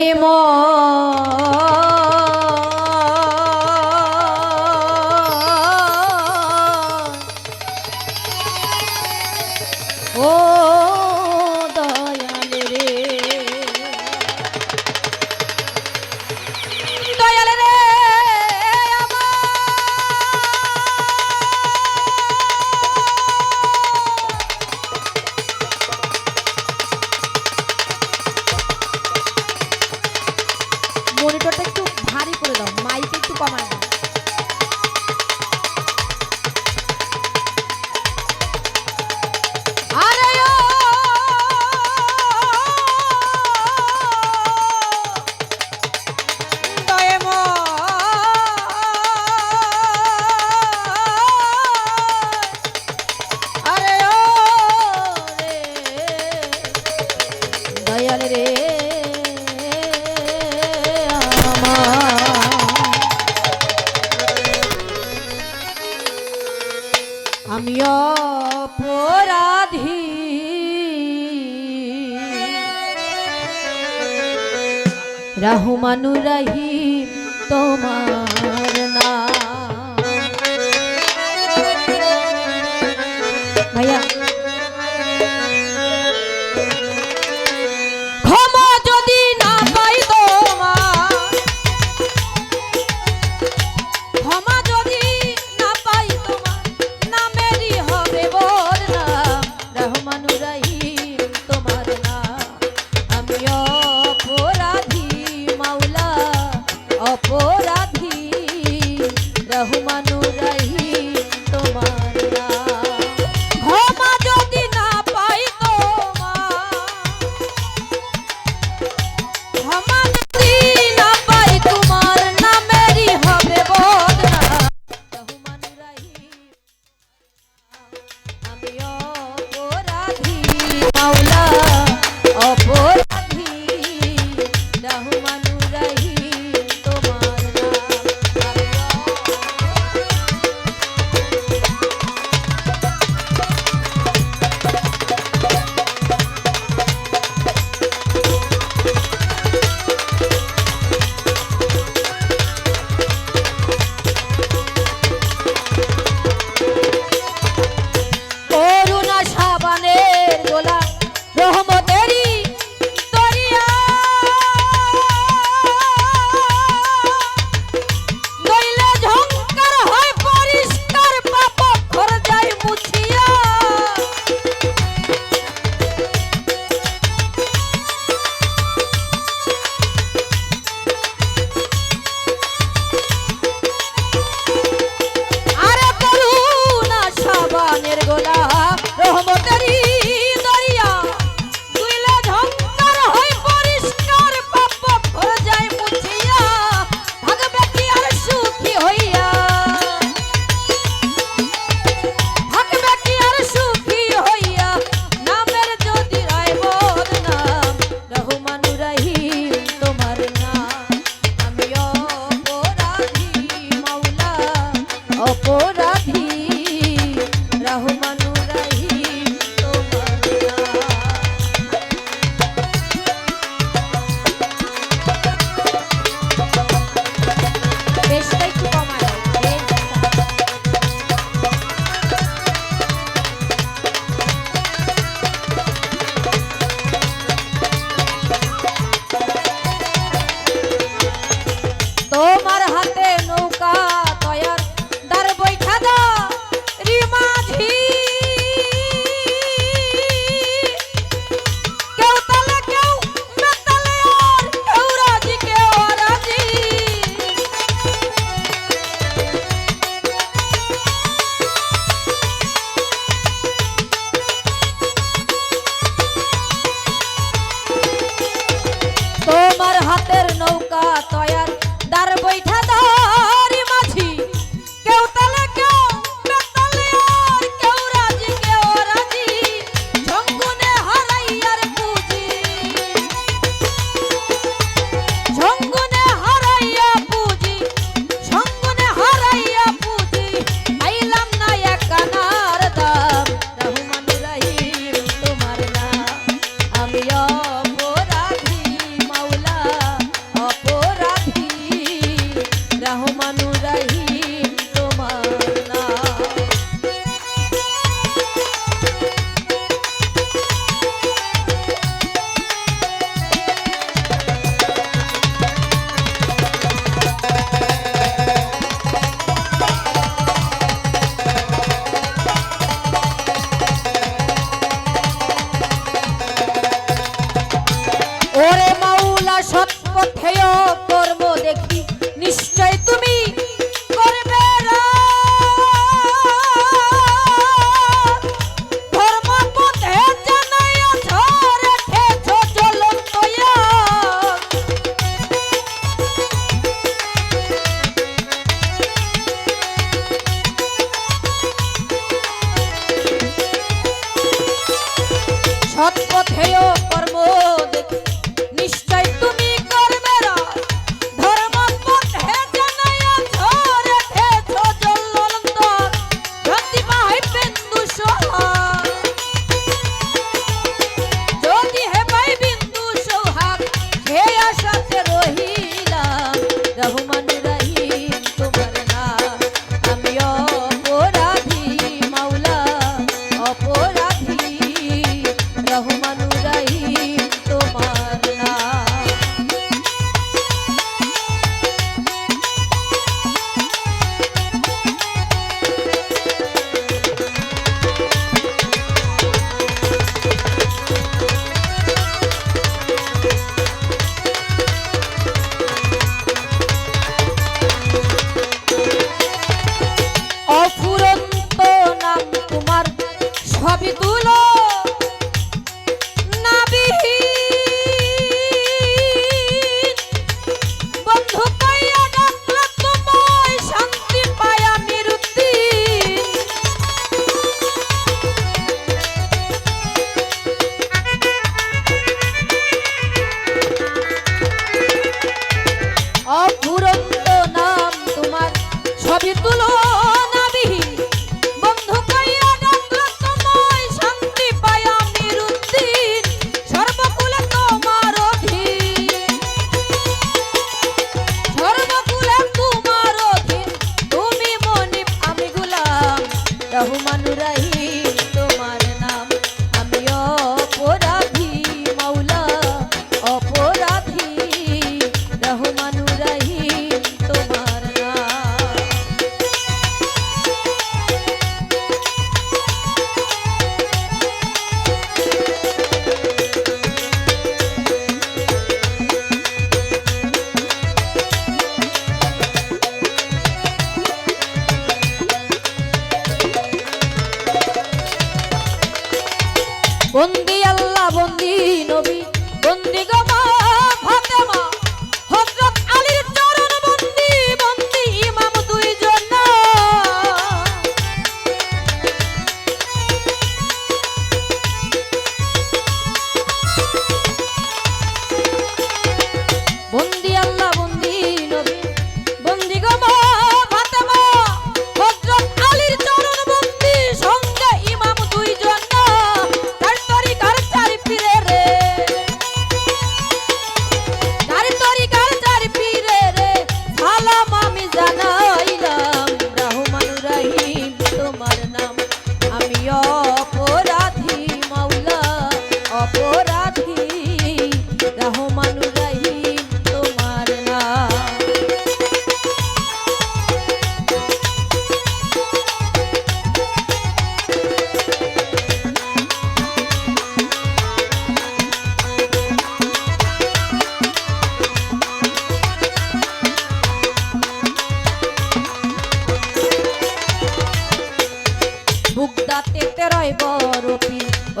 ও দাও। মাইক একটু কমায় রাহুমানু রাহিম তোমার না। ভাইয়া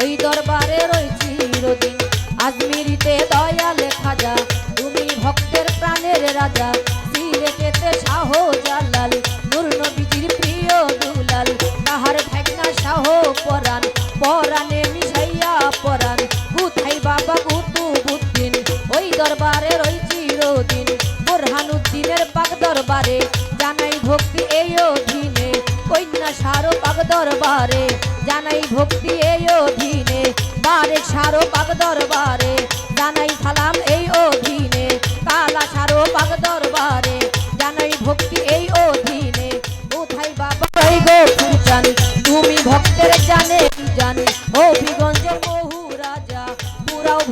ওই দরবারে রয়েছি চিরদিন। আজমিরিতে দয়ালে খাজা তুমি ভক্তের প্রাণের রাজা। সিলেটেতে শাহ জালাল নূর নবীজির প্রিয় দুলাল। তাহার ভাগনা শাহ পরাণ, পরাণে মিশাইয়া পরাণ। গুথাই বাবা গুতু বুদ্দিন ওই দরবারে রয়েছি চিরদিন। বোরহানুদ্দিনের পাক দরবারে জানাই ভক্তি এই অধীনে। কন্যা সারো পাক দরবারে জানাই ভক্তি এই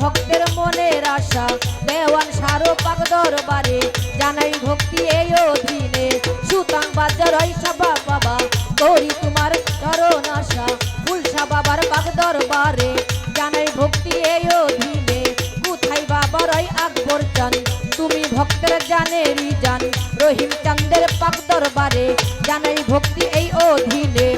ভক্তের মনের আশা। দেওয়ান সারো পাক দরবারে জানাই ভক্তি এই অধীনে। সুতাং বাজার সবা বাবা করি তোমার চরণ আশা। ফুলসা বাবার পাক দরবারে জানাই ভক্তি এই অধীনে। কোথায় বাবার ওই আকবর চান? তুমি ভক্তের জানেরই জান। রহিম চান্দের পাক দরবারে জানাই ভক্তি এই অধীনে।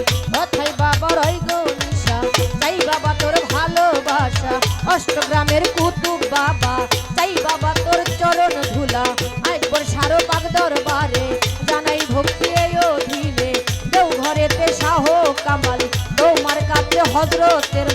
অষ্টগ্রামের কুতুব বাবা। চাই বাবা তোর চরণ ধুলা। আইবর সারো দরবারে, জানাই ভক্তি এই অধীনে। দেও ঘরেতে শাহ কামাল দৌমার কাছে হজরতের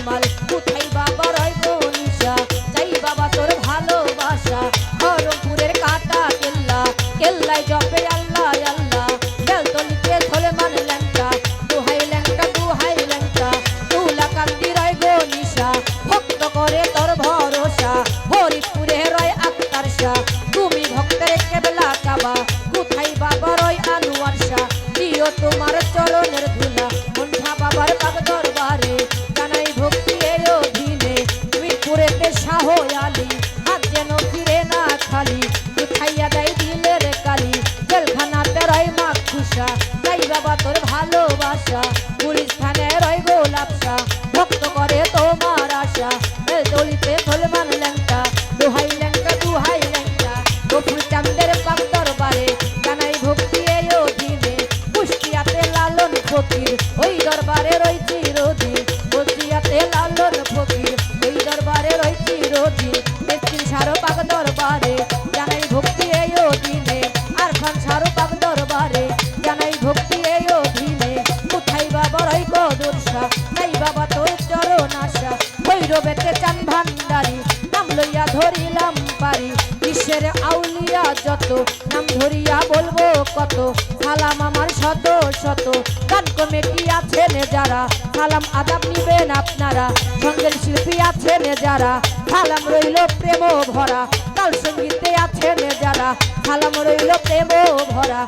দরবারে জানাই ভক্তি এই অধীনে কোথায় বাবা রই কদরসা নাই বাবা তোর চরণ আশা। ভৈরবেতে চান ভান্ডারি, নাম লইয়া ধরিলাম পারি। বিশ্বের আউলিয়া যত, নাম ধরিয়া বলব কত। সালাম আমার শত শত, গান কমিটি আছেন যারা? সালাম, আদাব নিবেন আপনারা, সঙ্গের শিল্পী আছেন যারা? সালাম রইল প্রেম ভরা তাল সঙ্গীতে আছেন যারা। সালাম রইল প্রেম ভরা।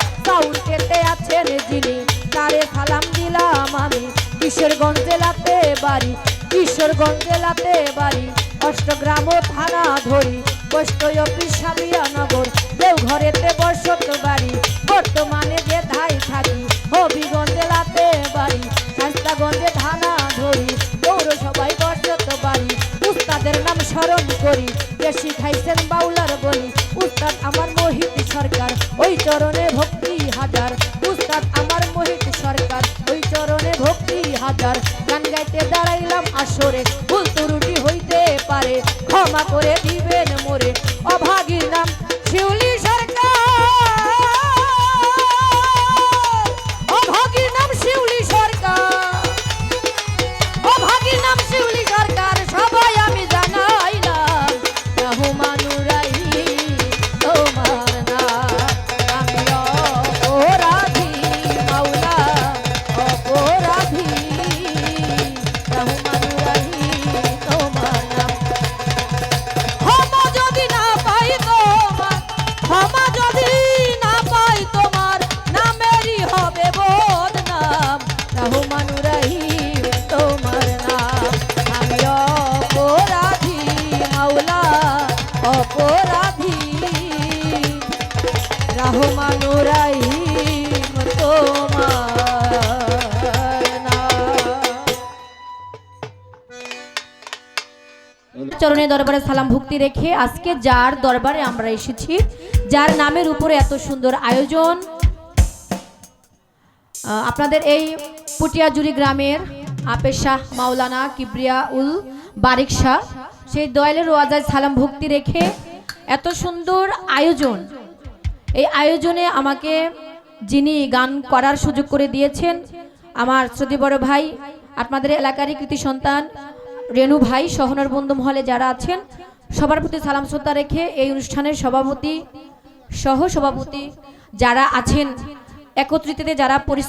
আছেন যিনি। তারে সালাম দিলাম আমি। কিশোরগঞ্জ জেলাতে বাড়ি। কিশোরগঞ্জ জেলাতে বাড়ি। অষ্টগ্রাম থানা ধরি। কষ্ট অফিস সামিয়ানগর দেওঘরেতে বসত বাড়ি। বর্তমানে যে ধাই থাকি। হবিগঞ্জ জেলাতে বাড়ি। শাস্তাগঞ্জে থানা স্মরণ করি। বেশি খাইছেন বাউলার বলি। উস্তাদ আমার মোহিত সরকার ওই চরণে নাম। চরণে দরবারে সালাম ভক্তি রেখে আজকে যার দরবারে আমরা এসেছি, যার নামের উপরে এত সুন্দর আয়োজন। আপনাদের এই পুটিয়াজুরি গ্রামের আপের শাহ মাওলানা কিবরিয়া উল বারিক শাহ, সেই দয়ালের ওয়াজায় সালাম ভক্তি রেখে এত সুন্দর আয়োজন। এই আয়োজনে আমাকে যিনি গান করার সুযোগ করে দিয়েছেন, আমার শ্রুতি বড় ভাই, আপনাদের এলাকারই কৃতি সন্তান রেণু ভাই, সহনার বন্ধু মহলে যারা আছেন, সবার প্রতি সালাম শ্রদ্ধা রেখে এই অনুষ্ঠানের সভাপতি সহ সভাপতি যারা আছেন, একত্রিততে যারা পরিশ্রম